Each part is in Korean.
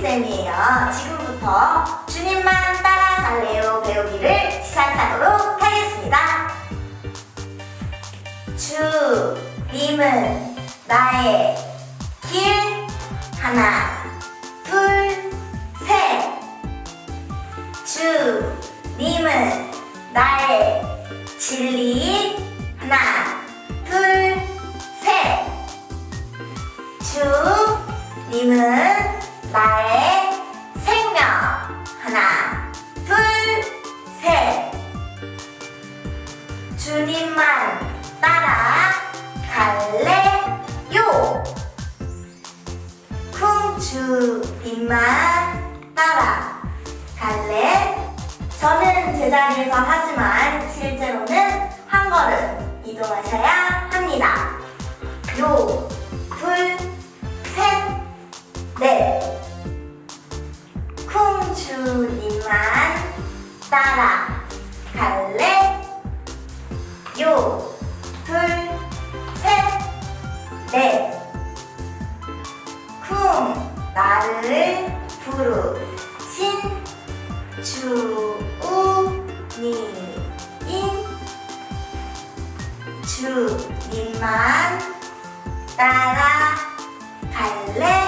민지쌤이에요. 지금부터 주님만 따라갈래요 배우기를 시작하도록 하겠습니다. 주님은 나의 길 하나 둘 셋. 주님은 나의 진리 하나 둘 셋. 주님은 주님만 따라 갈래요. 쿵주님만 따라 갈래. 저는 제자리에서 하지만 실제로는 한 걸음 이동하셔야 합니다. 요, 둘, 셋, 넷. 쿵주님만 따라 갈래. 요, 둘, 셋, 넷. 쿵, 나를 부르신 주우니인. 주님만 따라 갈래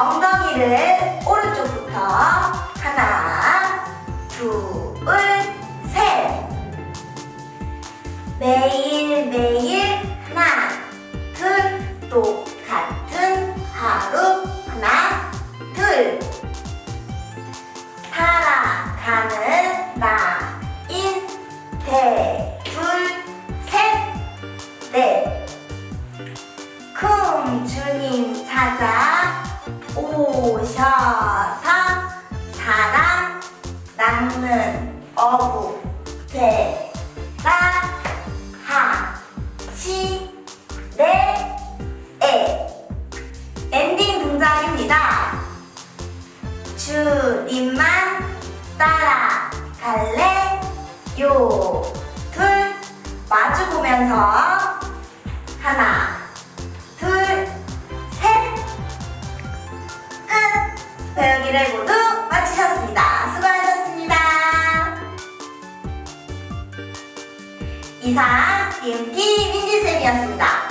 엉덩이를 오른쪽부터 하나, 둘, 셋. 매일매일 하나, 둘, 똑같은 하루 하나, 둘. 살아가는 나인 대, 둘, 셋, 넷. 쿵 주님 찾아 어부 되라 하시 네 에. 엔딩 동작입니다. 주님만 따라 갈래 요? 둘 마주 보면서 이상 DMT 민지쌤이었습니다.